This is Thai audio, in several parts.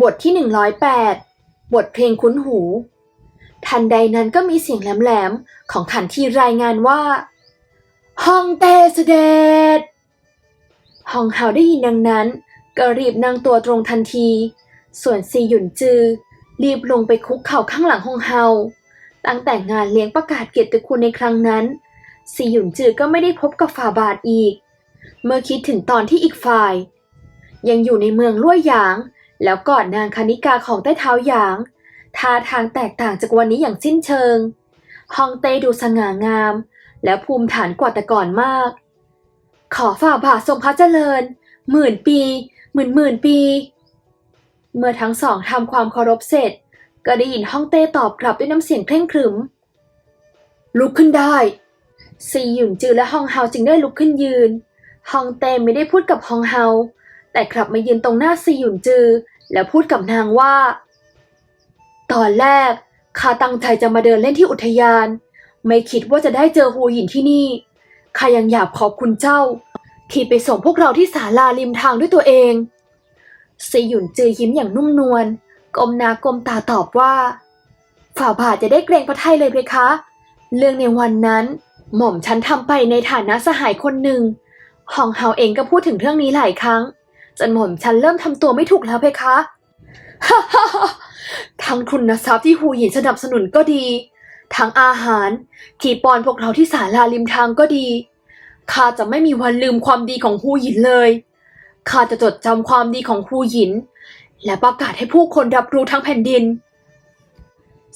บทที่ 108 บทเพลงคุ้นหู ทันใดนั้นก็มีเสียงแหลมๆ ของขันทีรายงานว่าฮองเต้เสด็จฮองเฮาได้ยินดังนั้น ก็รีบนั่งตัวตรงทันที ส่วนซีหยุนจือ รีบลงไปคุกเข่าข้างหลังฮองเฮา ตั้งแต่งานเลี้ยงประกาศเกียรติคุณในครั้งนั้น ซีหยุนจือก็ไม่ได้พบกับฝ่าบาทอีก เมื่อคิดถึงตอนที่อีกฝ่าย ยังอยู่ในเมืองลุ่ยหยาง แล้วกอดนางคณิกาของใต้เท้าหยางท่าทางแตกต่างจากวันนี้อย่างสิ้นเชิง ฮองเต้ดูสง่างาม และภูมิฐานกว่าแต่ก่อนมาก ขอฝ่าบาททรงพระเจริญ หมื่นปี หมื่นหมื่นปี เมื่อทั้งสองทำความเคารพเสร็จ ก็ได้ยินฮ่องเต้ตอบกลับด้วยน้ำเสียงเคร่งครึม ลุกขึ้นได้ซีหยุนจือและฮองเฮาจึงได้ลุกขึ้นยืน ฮองเต้ไม่ได้พูดกับฮองเฮาแต่กลับมายืนตรงหน้าซีหยุนจือ แล้วพูดกับนางว่า ตอนแรกข้าตั้งใจจะมาเดินเล่นที่อุทยาน ไม่คิดว่าจะได้เจอหูหยินที่นี่ข้ายังอยากขอบคุณเจ้า ที่ไปส่งพวกเราที่ศาลาริมทางด้วยตัวเองซีหยุนจือยิ้มอย่างนุ่มนวลก้มหน้าก้มตาตอบว่า ฝ่าบาทจะได้เกรงพระไทยเลยเพคะ เรื่องในวันนั้น หม่อมฉันทำไปในฐานะสหายคนหนึ่งฮองเฮาเองก็พูดถึงเรื่องนี้หลายครั้ง จนหม่อมฉันเริ่มทำตัวไม่ถูกแล้วเพคะฮ่าฮ่าฮ่าทั้งทุนทรัพย์ที่หูหยินสนับสนุนก็ดี ทั้งอาหารที่ปอนพวกเราที่ศาลาริมทางก็ดีข้าจะไม่มีวันลืมความดีของฮูหยินเลยข้าจะจดจำความดีของฮูหยิน และประกาศให้ผู้คนรับรู้ทั้งแผ่นดิน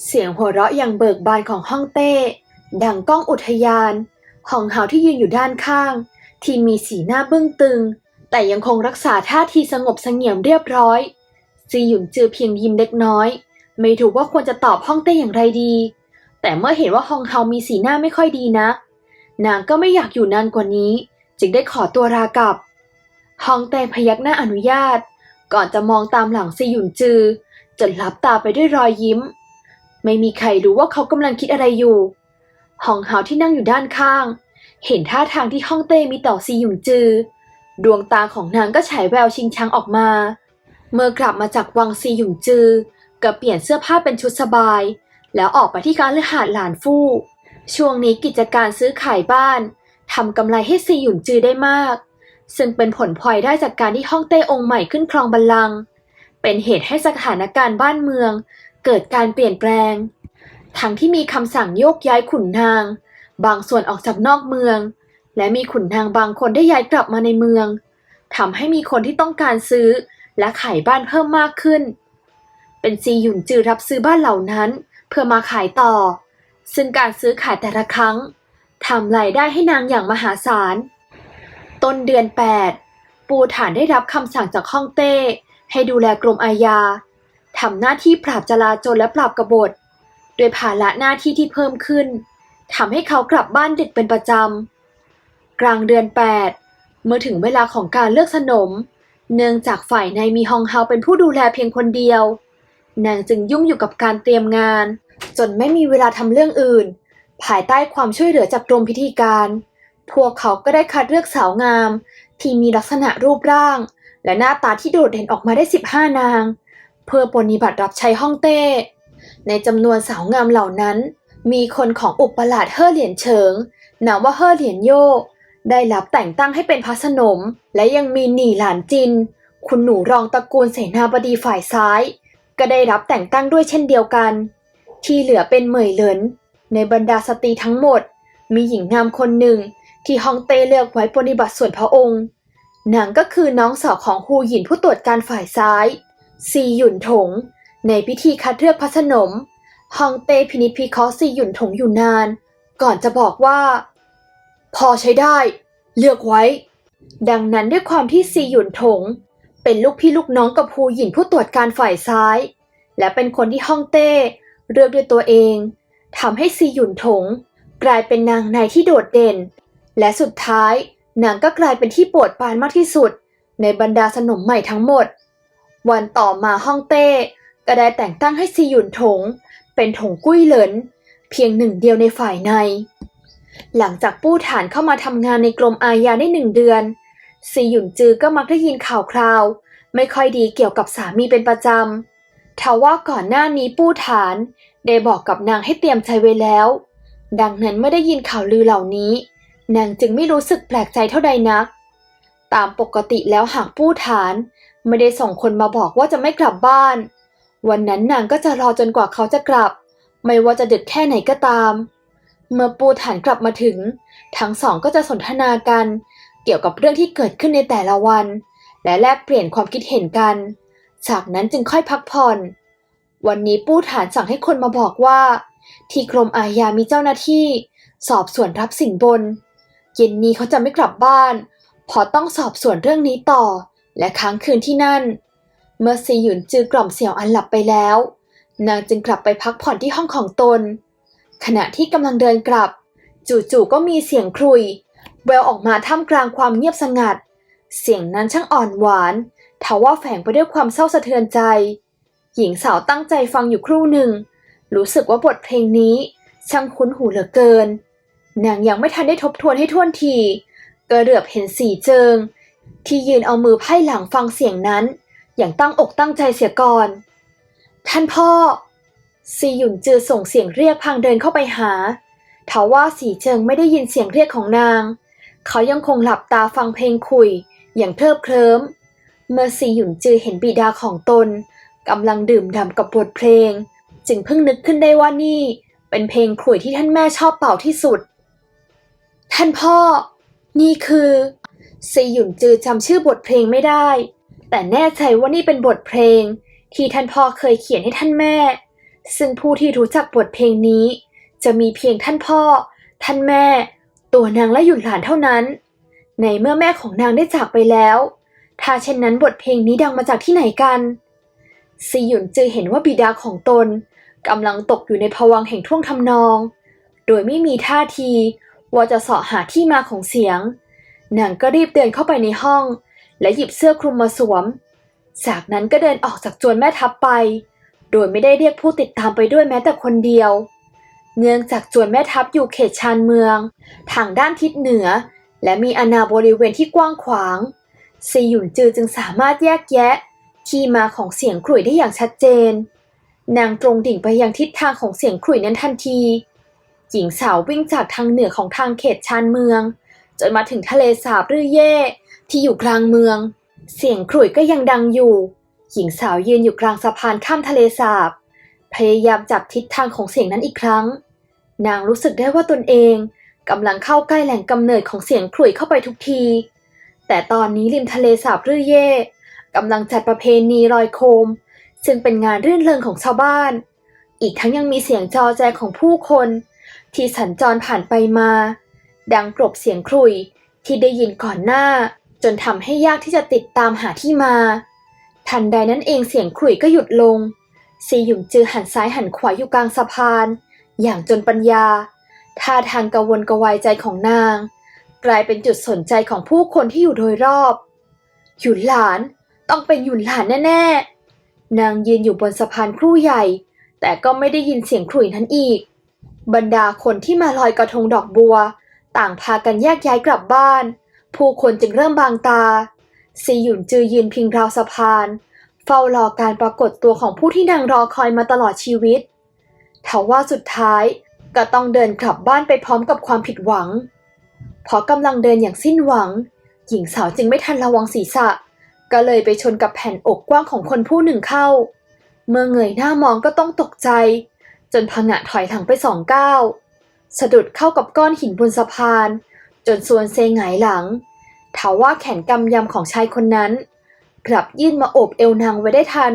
เสียงหัวเราะอย่างเบิกบานของฮ่องเต้ ดังก้องอุทยานหองเฮาที่ยืนอยู่ด้านข้าง ที่มีสีหน้าเบึ้งตึง แต่ยังคงรักษาท่าทีสงบเสงี่ยมเรียบร้อยซีหยุนจือเพียงยิ้มเล็กน้อย ไม่ถูกว่าควรจะตอบฮ่องเต้อย่างไรดี แต่เมื่อเห็นว่าฮองเฮามีสีหน้าไม่ค่อยดีนะ นางก็ไม่อยากอยู่นานกว่านี้ จึงได้ขอตัวลากลับฮองเต้พยักหน้าอนุญาต ก่อนจะมองตามหลังซีหยุนจือ จนลับตาไปด้วยรอยยิ้ม ไม่มีใครรู้ว่าเขากำลังคิดอะไรอยู่ฮองเฮาที่นั่งอยู่ด้านข้าง เห็นท่าทางที่ฮ่องเต้มีต่อซีหยุนจือ ดวงตาของนางก็ฉายแววชิงชังออกมา เมื่อกลับมาจากวังซีหยุนจือ ก็เปลี่ยนเสื้อผ้าเป็นชุดสบาย แล้วออกไปที่การเลือหาดหลานฟู่ ช่วงนี้กิจการซื้อขายบ้านทำกำไรให้ซีหยุนจือได้มาก ซึ่งเป็นผลพลอยได้จากการที่ฮ่องเต้องค์ใหม่ขึ้นครองบัลลังก์เป็นเหตุให้สถานการณ์บ้านเมือง เกิดการเปลี่ยนแปลง ทั้งที่มีคำสั่งโยกย้ายขุนนาง บางส่วนออกจากนอกเมือง และมีขุนนางบางคนได้ย้ายกลับมาในเมืองทำให้มีคนที่ต้องการซื้อ และขายบ้านเพิ่มมากขึ้น เป็นซีหยุนจือรับซื้อบ้านเหล่านั้น เพื่อมาขายต่อ ซึ่งการซื้อขายแต่ละครั้งทำรายได้ให้นางอย่างมหาศาล ต้นเดือน 8 ปูฐานได้รับคำสั่งจากฮ่องเต้ ให้ดูแลกรมอาญาทำหน้าที่ปราบจลาจลและปราบกบฏ โดยภาระหน้าที่ที่เพิ่มขึ้นทำให้เขากลับบ้านดึกเป็นประจำ กลางเดือน 8 เมื่อถึงเวลาของการเลือกสนม เนื่องจากฝ่ายในมีฮองเฮาเป็นผู้ดูแลเพียงคนเดียว นางจึงยุ่งอยู่กับการเตรียมงาน จนไม่มีเวลาทำเรื่องอื่น ภายใต้ความช่วยเหลือจากกรมพิธีการ พวกเขาก็ได้คัดเลือกสาวงาม ที่มีลักษณะรูปร่าง และหน้าตาที่โดดเด่นออกมาได้ 15 นาง เพื่อปฏิบัติรับใช้ฮ่องเต้ ในจำนวนสาวงามเหล่านั้น มีคนของอุปราชเฮ่อเหรียญเฉิงนามว่าเฮ่อเหรียญโย ได้รับแต่งตั้งให้เป็นพระสนม และยังมีหนี่หลานจิน คุณหนูรองตระกูลเสนาบดีฝ่ายซ้าย ก็ได้รับแต่งตั้งด้วยเช่นเดียวกัน ที่เหลือเป็นเหมยเหลิน ในบรรดาสตรีทั้งหมด มีหญิงงามคนหนึ่งที่ฮองเต้เลือกไว้ปฏิบัติส่วนพระองค์ นางก็คือน้องสาวของฮูหยินผู้ตรวจการฝ่ายซ้าย ซีหยุนถง ในพิธีคัดเลือกพระสนม ฮองเต้พินิจพิเคราะห์ซีหยุนถงอยู่นาน ก่อนจะบอกว่า พอใช้ได้ เลือกไว้ ดังนั้นด้วยความที่ซีหยุนถง เป็นลูกพี่ลูกน้องกับฮูหยินผู้ตรวจการฝ่ายซ้าย และเป็นคนที่ฮ่องเต้เลือกด้วยตัวเองทำให้ซีหยุนถง กลายเป็นนางในที่โดดเด่น และสุดท้ายนางก็กลายเป็นที่โปรดปรานมากที่สุด ในบรรดาสนมใหม่ทั้งหมด วันต่อมาฮ่องเต้ก็ได้แต่งตั้งให้ซีหยุนถง เป็นถงกุ้ยเหลิน เพียงหนึ่งเดียวในฝ่ายใน หลังจากปู้ฐานเข้ามาทำงานในกรมอาญาได้หนึ่งเดือนซีหยุนจือก็มักได้ยินข่าวคราว ไม่ค่อยดีเกี่ยวกับสามีเป็นประจำทว่าก่อนหน้านี้ปู้ฐาน ได้บอกกับนางให้เตรียมใจไว้แล้ว ดังนั้นไม่ได้ยินข่าวลือเหล่านี้ นางจึงไม่รู้สึกแปลกใจเท่าใดนัก ตามปกติแล้วหากปู้ฐาน ไม่ได้ส่งคนมาบอกว่าจะไม่กลับบ้าน วันนั้นนางก็จะรอจนกว่าเขาจะกลับ ไม่ว่าจะดึกแค่ไหนก็ตาม เมื่อปูฐานกลับมาถึง ทั้งสองก็จะสนทนากัน เกี่ยวกับเรื่องที่เกิดขึ้นในแต่ละวัน และแลกเปลี่ยนความคิดเห็นกัน จากนั้นจึงค่อยพักผ่อน วันนี้ปู้ฐานสั่งให้คนมาบอกว่า ที่กรมอาญามีเจ้าหน้าที่ สอบสวนรับสินบน เย็นนี้เขาจะไม่กลับบ้านเพราะต้องสอบสวนเรื่องนี้ต่อ และค้างคืนที่นั่น เมื่อซีหยุนจือกล่อมเสี่ยวอันหลับไปแล้ว นางจึงกลับไปพักผ่อนที่ห้องของตน ขณะที่กำลังเดินกลับ จู่ๆก็มีเสียงครุย แววออกมาท่ามกลางความเงียบสงัด เสียงนั้นช่างอ่อนหวานทว่าแฝงไปด้วยความเศร้าสะเทือนใจ หญิงสาวตั้งใจฟังอยู่ครู่หนึ่ง รู้สึกว่าบทเพลงนี้ช่างคุ้นหูเหลือเกิน นางยังไม่ทันได้ทบทวนให้ท่วนทีก็เหลือบเห็นสีเจิง ที่ยืนเอามือไพ่หลังฟังเสียงนั้น อย่างตั้งอกตั้งใจเสียก่อน ท่านพ่อ ซีหยุนจือส่งเสียงเรียกพลางเดินเข้าไปหาทว่าสีเจิงไม่ได้ยินเสียงเรียกของนาง เขายังคงหลับตาฟังเพลงคุย อย่างเพลิบเคลิ้ม เมื่อซีหยุนจือเห็นบิดาของตนกำลังดื่มด่ำกับบทเพลง จึงเพิ่งนึกขึ้นได้ว่านี่ เป็นเพลงขลุ่ยที่ท่านแม่ชอบเป่าที่สุด ท่านพ่อ นี่คือซีหยุนจือจำชื่อบทเพลงไม่ได้ แต่แน่ใจว่านี่เป็นบทเพลง ที่ท่านพ่อเคยเขียนให้ท่านแม่ ซึ่งผู้ที่รู้จักบทเพลงนี้ จะมีเพียงท่านพ่อ ท่านแม่ ตัวนางและหยุนหลานเท่านั้น ในเมื่อแม่ของนางได้จากไปแล้ว ถ้าเช่นนั้นบทเพลงนี้ดังมาจากที่ไหนกันซีหยุนจือเห็นว่าบิดาของตนกำลังตกอยู่ในภวังแห่งท่วงทำนอง โดยไม่มีท่าทีว่าจะเสาะหาที่มาของเสียง นางก็รีบเดินเข้าไปในห้อง และหยิบเสื้อคลุมมาสวม จากนั้นก็เดินออกจากจวนแม่ทัพไป โดยไม่ได้เรียกผู้ติดตามไปด้วยแม้แต่คนเดียว เนื่องจากจวนแม่ทัพอยู่เขตชานเมือง ทางด้านทิศเหนือ และมีอาณาบริเวณที่กว้างขวางซีหยุนจือจึงสามารถแยกแยะ ที่มาของเสียงขลุ่ยได้อย่างชัดเจน นางตรงดิ่งไปยังทิศทางของเสียงขลุ่ยนั้นทันที หญิงสาววิ่งจากทางเหนือของทางเขตชานเมือง จนมาถึงทะเลสาบรือเย่ที่อยู่กลางเมือง เสียงขลุ่ยก็ยังดังอยู่ หญิงสาวยืนอยู่กลางสะพานข้ามทะเลสาบ พยายามจับทิศทางของเสียงนั้นอีกครั้ง นางรู้สึกได้ว่าตนเองกำลังเข้าใกล้แหล่งกำเนิดของเสียงขลุ่ยเข้าไปทุกที แต่ตอนนี้ริมทะเลสาบรือเย่กำลังจัดประเพณีลอยโคม ซึ่งเป็นงานรื่นเริงของชาวบ้าน อีกทั้งยังมีเสียงจอแจของผู้คน ที่สัญจรผ่านไปมา ดังกลบเสียงครุยที่ได้ยินก่อนหน้า จนทำให้ยากที่จะติดตามหาที่มา ทันใดนั้นเองเสียงครุ่ยก็หยุดลง ซีหยุมจือหันซ้ายหันขวาอยู่กลางสะพาน อย่างจนปัญญา ท่าทางกระวนกระวายใจของนาง กลายเป็นจุดสนใจของผู้คนที่อยู่โดยรอบ หยุนหลาน ต้องเป็นหยุนหลานแน่ๆ นางยืนอยู่บนสะพานครู่ใหญ่ แต่ก็ไม่ได้ยินเสียงขลุ่ยนั้นอีก บรรดาคนที่มาลอยกระทงดอกบัว ต่างพากันแยกย้ายกลับบ้าน ผู้คนจึงเริ่มบางตา ซีหยุนจือยืนพิงราวสะพาน เฝ้ารอการปรากฏตัวของผู้ที่นางรอคอยมาตลอดชีวิตทว่าสุดท้ายก็ต้องเดินกลับบ้านไปพร้อมกับความผิดหวังพราะกำลังเดินอย่างสิ้นหวัง หญิงสาวจึงไม่ทันระวังศีรษะ ก็เลยไปชนกับแผ่นอกกว้างของคนผู้หนึ่งเข้า เมื่อเงยหน้ามองก็ต้องตกใจ จนพังะถอยหลังไปสองก้าวสะดุดเข้ากับก้อนหินบนสะพาน จนส่วนเซงหงายหลัง ถาว่าแขนกำยำของชายคนนั้น กลับยื่นมาโอบเอวนางไว้ได้ทัน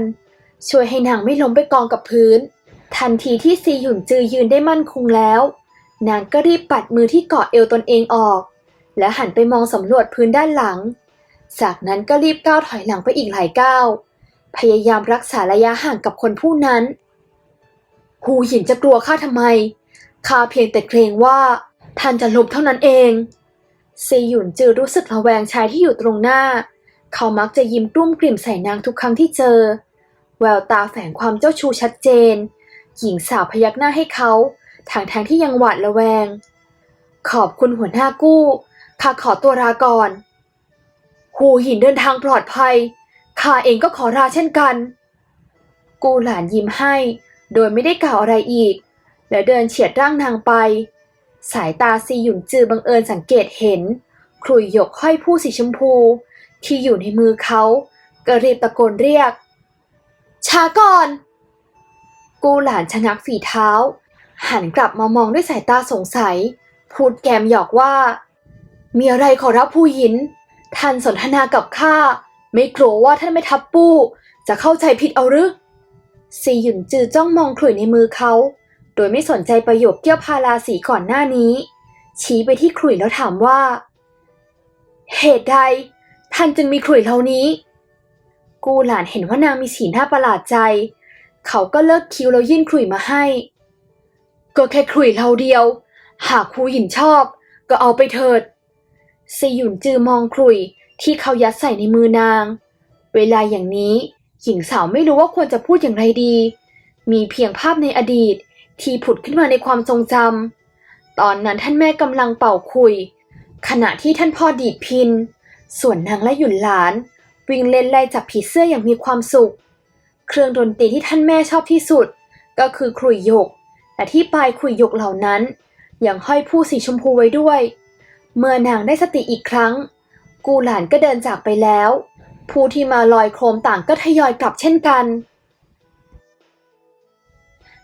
ช่วยให้นางไม่ล้มไปกองกับพื้น ทันทีที่ซีหยุนจือยืนได้มั่นคงแล้ว นางก็รีบปัดมือที่เกาะเอวตนเองออก และหันไปมองสำรวจพื้นด้านหลัง จากนั้นก็รีบก้าวถอยหลังไปอีกหลายก้าวพยายามรักษาระยะห่างกับคนผู้นั้น หูหยินจะกลัวข้าทำไมข้าเพียงแต่เกรงว่าท่านจะหลบเท่านั้นเอง ซีหยุนจือรู้สึกระแวงชายที่อยู่ตรงหน้า เขามักจะยิ้มกลุ้มกลิ่มใส่นางทุกครั้งที่เจอ แววตาแฝงความเจ้าชู้ชัดเจน หญิงสาวพยักหน้าให้เขาทางทางที่ยังหวาดระแวง ขอบคุณหัวหน้ากู้ข้าขอตัวลาก่อน หูหินเดินทางปลอดภัย ข้าเองก็ขอลาเช่นกัน กูหลานยิ้มให้ โดยไม่ได้กล่าวอะไรอีก แล้วเดินเฉียดร่างนางไป สายตาซีหยุนจือบังเอิญสังเกตเห็นขลุยหยกห้อยผู้สีชมพู ที่อยู่ในมือเขาก็รีบตะโกนเรียก ช้าก่อน กูหลานชะงักฝีเท้า หันกลับมามองด้วยสายตาสงสัย พูดแกมหยอกว่า มีอะไรขอรับผู้หญิน ท่านสนทนากับข้า ไม่กลัวว่าท่านไม่ทับปู้ จะเข้าใจผิดเอาหรือซีหยุนจือจ้องมองขลุ่ยในมือเขา โดยไม่สนใจประโยคเกี่ยวพาราสีก่อนหน้านี้ ชี้ไปที่ขลุ่ยแล้วถามว่า เหตุใดท่านจึงมีขลุ่ยเหล่านี้ กูหลานเห็นว่านางมีสีหน้าประหลาดใจ เขาก็เลิกคิ้วแล้วยื่นขลุ่ยมาให้ ก็แค่ขลุ่ยเหล่าเดียว หากครูหยินชอบ ก็เอาไปเถิดซีหยุนจือมองขลุ่ยที่เขายัดใส่ในมือนาง เวลาอย่างนี้หญิงสาวไม่รู้ว่าควรจะพูดอย่างไรดี มีเพียงภาพในอดีต ที่ผุดขึ้นมาในความทรงจำตอนนั้นท่านแม่กำลังเป่าคุย ขณะที่ท่านพ่อดีดพิน ส่วนนางและหยุนหลาน วิ่งเล่นไล่จับผีเสื้ออย่างมีความสุข เครื่องดนตรีที่ท่านแม่ชอบที่สุด ก็คือขลุ่ยหยกและที่ปลายขลุ่ยหยกเหล่านั้นยังห้อยผู้สีชมพูไว้ด้วย เมื่อนางได้สติอีกครั้ง กูหลานก็เดินจากไปแล้ว ผู้ที่มาลอยโคมต่างก็ทยอยกลับเช่นกัน